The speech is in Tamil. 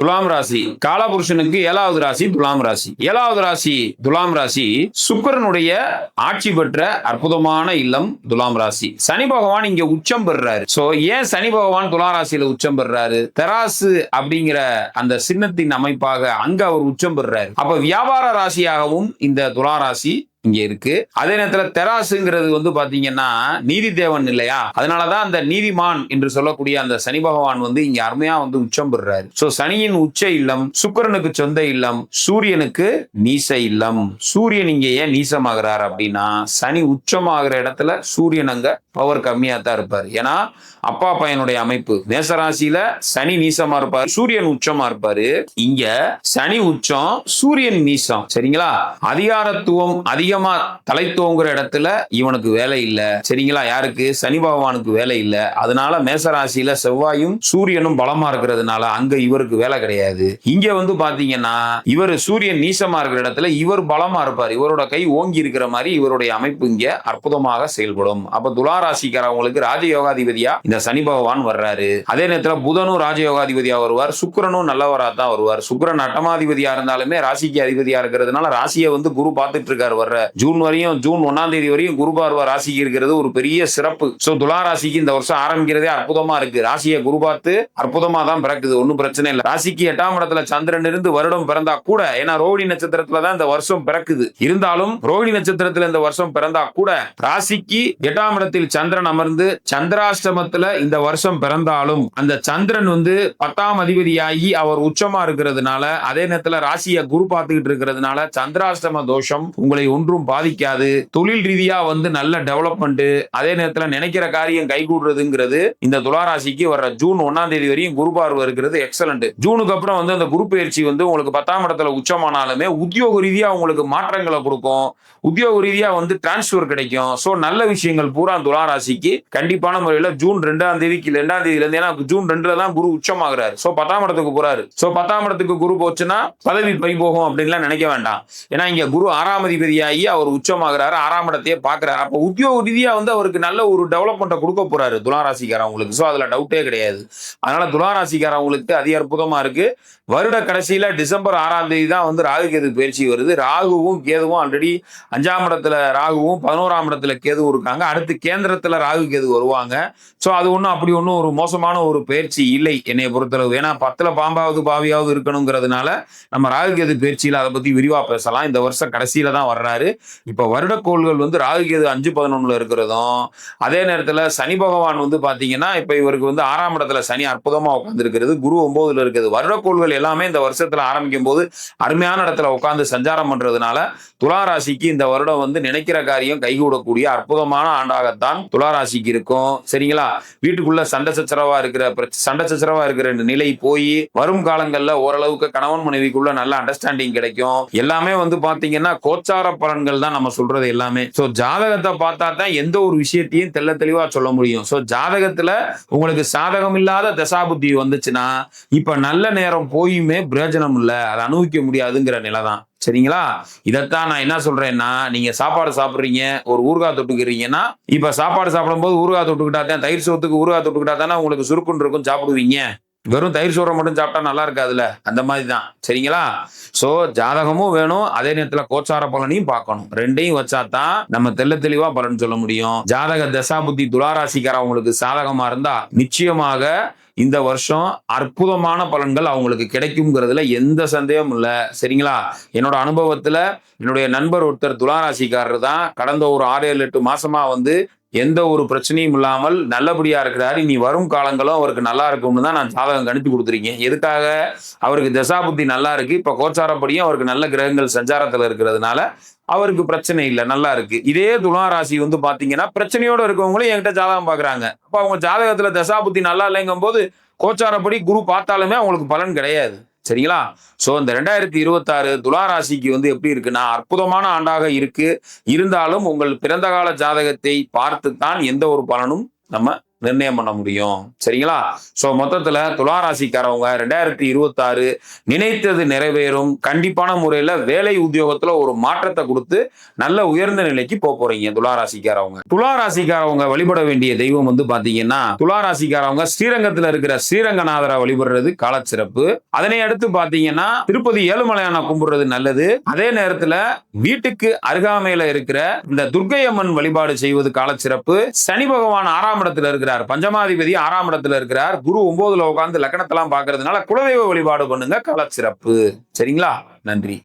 துலாம் ராசி. காலபுருஷனுக்கு ஏழாவது ராசி துலாம் ராசி. ஏழாவது ராசி துலாம் ராசி சுக்கரனுடைய ஆட்சி பெற்ற அற்புதமான இல்லம் துலாம் ராசி. சனி பகவான் இங்க உச்சம் பெறாரு சோ ஏன் சனி பகவான் துலாம் ராசியில உச்சம் பெறாரு தெராசு அப்படிங்கிற அந்த சின்னத்தின் அமைப்பாக அங்க அவர் உச்சம் பெறாரு அப்ப வியாபார ராசியாகவும் இந்த துலா ராசி இங்கே இருக்கு. அதே நேரத்தில் தெராசுங்கிறது வந்து பார்த்தீங்கன்னா நீதி தேவன் இல்லையா? அதனாலதான் அந்த நீதிமான் என்று சொல்லக்கூடிய அந்த சனி பகவான் வந்து இங்க அருமையா வந்து உச்சம் பெறுறாரு. ஸோ சனியின் உச்ச இல்லம் சுக்கரனுக்கு சொந்த இல்லம் சூரியனுக்கு நீச இல்லம். சூரியன் இங்கே ஏன் நீசமாகிறார் அப்படின்னா சனி உச்சமாகிற இடத்துல சூரியன் அங்க பவர் கம்மியா தான் இருப்பார். ஏன்னா அப்பா பையனுடைய அமைப்பு. மேசராசியில சனி நீசமா இருப்பார் சூரியன் உச்சமா இருப்பாரு. இங்க சனி உச்சம் சூரியன் நீசம். சரிங்களா? அதிகாரத்துவம் அதிகமா தலை தோங்குற இடத்துல இவனுக்கு வேலை இல்லை. சரிங்களா? யாருக்கு? சனி பகவானுக்கு வேலை இல்லை. அதனால மேசராசியில செவ்வாயும் சூரியனும் பலமா இருக்கிறதுனால அங்க இவருக்கு வேலை கிடையாது. இங்க வந்து பாத்தீங்கன்னா இவர் சூரியன் நீசமா இருக்கிற இடத்துல இவர் பலமா இருப்பார். இவரோட கை ஓங்கி இருக்கிற மாதிரி இவருடைய அமைப்பு இங்க அற்புதமாக செயல்படும். அப்ப துளாராசிக்காரவங்களுக்கு ராஜயோகாதிபதியா? இந்த சனி பகவான் வர்றாரு. அதே நேரத்துல புதனும் ராஜயோகாதிபதியா வருவார். சுக்கிரனும் நல்லவரா தான் வருவார். சுக்கரன் அட்டமாதிபதியா இருந்தாலுமே ராசிக்கு அதிபதியா இருக்கிறதுனால ராசியை வந்து குரு பார்த்துட்டு இருக்காரு வர்ற. ஜூன் வரையும் ஜூன் ஒன்னாம் தேதி வரையும் குரு பார்வை ராசிக்கு இருக்கிறது ஒரு பெரிய சிறப்பு. சோ துலா ராசிக்கு இந்த வருஷம் ஆரம்பிக்கிறதே அற்புதமா இருக்கு. ராசியை குரு பார்த்து அற்புதமா தான் பிறக்குது. ஒன்றும் பிரச்சனை இல்லை. ராசிக்கு எட்டாம் இடத்துல சந்திரன் இருந்து வருடம் பிறந்தா கூட ஏன்னா ரோஹிணி நட்சத்திரத்துல தான் இந்த வருஷம் பிறக்குது. இருந்தாலும் ரோஹிணி நட்சத்திரத்துல இந்த வருஷம் பிறந்தா கூட ராசிக்கு எட்டாம் இடத்தில் சந்திரன் அமர்ந்து சந்திராஷ்டமத்துல இந்த வருஷம் பிறந்தாலும் அந்த சந்திரன் வந்து பத்தாம் அதிபதியாகி அவர் உச்சமா இருக்கிறதுனால அதே நேரத்துல ராசியை குரு பார்த்துக்கிட்டு இருக்கிறதுனால சந்திராஷ்டம தோஷம் உங்களை ஒன்றும் பாதிக்காது. தொழில் ரீதியா வந்து நல்ல டெவலப்மெண்ட் அதே நேரத்துல நினைக்கிற காரியம் கைகூடுறதுங்கிறது இந்த துளாராசிக்கு வர்ற ஜூன் ஒன்னாம் தேதி வரையும் குரு பார்வை இருக்கிறது எக்ஸலண்ட் ஜூனுக்கு அப்புறம் வந்து அந்த குரு பயிற்சி வந்து உங்களுக்கு பத்தாம் இடத்துல உச்சமானாலுமே உத்தியோக ரீதியா உங்களுக்கு மாற்றங்களை கொடுக்கும். உத்தியோக ரீதியா வந்து டிரான்ஸ்ஃபர் கிடைக்கும். சோ நல்ல விஷயங்கள் பூரா துளாராசிக்கு கண்டிப்பான முறையில ஜூன் ரெண்டாம் தேதிக்கு ரெண்டாம் தேதியில இருந்து ஏன்னா ஜூன் ரெண்டுல தான் குரு உச்சமாகிறாரு. சோ பத்தாம் இடத்துக்கு போறாரு. சோ பத்தாம் இடத்துக்கு குரு போச்சுன்னா பதவி பை போகும் அப்படின்லாம் நினைக்க வேண்டாம். ஏன்னா இங்க குரு ஆறாம் அதிபதியாகி அவர் உச்சமாகிறாரு ஆறாம் இடத்தையே பாக்குறாரு. அப்போ உத்தியோக ரீதியா வந்து அவருக்கு நல்ல ஒரு டெவலப்மெண்ட்டை கொடுக்க போறாரு துளாராசிக்காரவங்களுக்கு சோ அதுல டவுட்டே கிடையாது. அதனால துளாராசிக்காரவங்களுக்கு அதிக அற்புதமா இருக்கு. வருட கடைசியில டிசம்பர் ஆறாம் தேதி தான் வந்து ராகு கேது பயிற்சி வருது. ராகுவும் கேதுவும் ஆல்ரெடி அஞ்சாம் இடத்துல ராகுவும் பதினோராம் இடத்துல கேதுவும் இருக்காங்க. அடுத்து கேந்திர கேந்திரத்துல ராகு கேது வருவாங்க. ஸோ அது ஒன்றும் அப்படி ஒன்றும் ஒரு மோசமான ஒரு பயிற்சி இல்லை என்னை பொறுத்தளவு. ஏன்னா பத்துல பாம்பாவது பாவியாவது இருக்கணுங்கிறதுனால நம்ம ராகு கேது பயிற்சியில் அதை பத்தி விரிவா பேசலாம். இந்த வருஷம் கடைசியில தான் வர்றாரு. இப்போ வருடக்கோள்கள் வந்து ராகு கேது அஞ்சு பதினொன்னுல இருக்கிறதும் அதே நேரத்துல சனி பகவான் வந்து பாத்தீங்கன்னா இப்ப இவருக்கு வந்து ஆறாம் இடத்துல சனி அற்புதமா உட்கார்ந்திருக்கிறது குரு ஒன்பதுல இருக்குது. வருடக்கோள்கள் எல்லாமே இந்த வருஷத்துல ஆரம்பிக்கும் போது அருமையான இடத்துல உட்கார்ந்து சஞ்சாரம் பண்றதுனால துலா ராசிக்கு இந்த வருடம் வந்து நினைக்கிற காரியம் கைகூடக்கூடிய அற்புதமான ஆண்டாகத்தான் துளாராசிக்கு இருக்கும். சரிங்களா? வீட்டுக்குள்ள சண்டை சச்சரவா இருக்கிற சண்டை சச்சரவா இருக்கிற நிலை போய் வரும் காலங்கள்ல ஓரளவுக்கு கணவன் மனைவிக்குள்ள நல்ல அண்டர்ஸ்டாண்டிங் கிடைக்கும். எல்லாமே வந்து பாத்தீங்கன்னா கோச்சார பலன்கள் தான் நம்ம சொல்றது எல்லாமே. சோ ஜாதகத்தை பார்த்தா தான் எந்த ஒரு விஷயத்தையும் தெள்ள தெளிவா சொல்ல முடியும். சோ ஜாதகத்துல உங்களுக்கு சாதகம் இல்லாத தசாபுத்தி வந்துச்சுன்னா இப்ப நல்ல நேரம் போயுமே பிரயோஜனம் இல்ல. அதை அனுபவிக்க முடியாதுங்கிற நிலை தான் சரிங்களா? இதைத்தான் நான் என்ன சொல்றேன்னா நீங்க சாப்பாடு சாப்பிடுறீங்க ஒரு ஊறுகாய் தொட்டுக்கிறீங்கன்னா இப்ப சாப்பாடு சாப்பிடும்போது ஊறுகாய் தொட்டுக்கிட்டா தான் தயிர் சோத்துக்கு ஊறுகாய் தொட்டுக்கிட்டா தானே உங்களுக்கு சுருக்குன்னு இருக்கும் சாப்பிடுவீங்க. வெறும் தயிர் சோறை மட்டும் சாப்பிட்டா நல்லா இருக்காதுல்ல? அந்த மாதிரி தான். சரிங்களா? சோ ஜாதகமும் வேணும் அதே நேரத்துல கோச்சார பலனையும் பார்க்கணும். ரெண்டையும் வச்சா தான் நம்ம தெள்ள தெளிவா பலன் சொல்ல முடியும். ஜாதக தசாபுத்தி துளாராசிக்காரவங்களுக்கு சாதகமா இருந்தா நிச்சயமாக இந்த வருஷம் அற்புதமான பலன்கள் அவங்களுக்கு கிடைக்குங்கிறதுல எந்த சந்தேகமும் இல்லை. சரிங்களா? என்னோட அனுபவத்துல என்னுடைய நண்பர் ஒருத்தர் துளாராசிக்காரர் தான் கடந்த ஒரு ஆறு ஏழு எட்டு மாசமா வந்து எந்த ஒரு பிரச்சனையும் இல்லாமல் நல்லபடியா இருக்கிறாரு. இனி வரும் காலங்களும் அவருக்கு நல்லா இருக்கும்னு தான் நான் ஜாதகம் கணித்து கொடுத்துருக்கேன் எதுக்காக? அவருக்கு தசாபுத்தி நல்லா இருக்கு. இப்ப கோச்சாரப்படியும் அவருக்கு நல்ல கிரகங்கள் சஞ்சாரத்துல இருக்கிறதுனால அவருக்கு பிரச்சனை இல்லை நல்லா இருக்கு. இதே துலா ராசி வந்து பாத்தீங்கன்னா பிரச்சனையோட இருக்கவங்களும் என்கிட்ட ஜாதகம் பாக்குறாங்க. அப்ப அவங்க ஜாதகத்துல தசாபுத்தி நல்லா இல்லைங்கும் போது கோச்சாரப்படி குரு பார்த்தாலுமே அவங்களுக்கு பலன் கிடையாது. சரிங்களா? சோ இந்த ரெண்டாயிரத்தி இருபத்தாறு துலா ராசிக்கு வந்து எப்படி இருக்குன்னா அற்புதமான ஆண்டாக இருக்கு. இருந்தாலும் உங்கள் பிறந்த கால ஜாதகத்தை பார்த்து தான் எந்த ஒரு பலனும் நம்ம நிர்ணயம் பண்ண முடியும். சரிங்களா? ஸோ மொத்தத்தில் துளாராசிக்காரவங்க ரெண்டாயிரத்தி இருபத்தி ஆறு நினைத்தது நிறைவேறும். கண்டிப்பான முறையில் வேலை உத்தியோகத்துல ஒரு மாற்றத்தை கொடுத்து நல்ல உயர்ந்த நிலைக்கு போக போறீங்க துளாராசிக்காரவங்க. துளாராசிக்காரவங்க வழிபட வேண்டிய தெய்வம் வந்து பாத்தீங்கன்னா துளாராசிக்காரவங்க ஸ்ரீரங்கத்தில் இருக்கிற ஸ்ரீரங்கநாதரை வழிபடுறது காலச்சிறப்பு. அதனை அடுத்து பாத்தீங்கன்னா திருப்பதி ஏழுமலையான கும்பிடுறது நல்லது. அதே நேரத்தில் வீட்டுக்கு அருகாமையில இருக்கிற இந்த துர்க்கை அம்மன் வழிபாடு செய்வது காலச்சிறப்பு. சனி பகவான் ஆறாம் இடத்துல இருக்கிறார். பஞ்சமாதிபதி ஆறாம் இடத்துல இருக்கிறார். குரு ஒன்பதுல உட்கார்ந்து லக்கணத்தெல்லாம் பாக்குறதுனால குலதெய்வ வழிபாடு பண்ணுங்க. காலச்சிறப்பு சரிங்களா? நன்றி.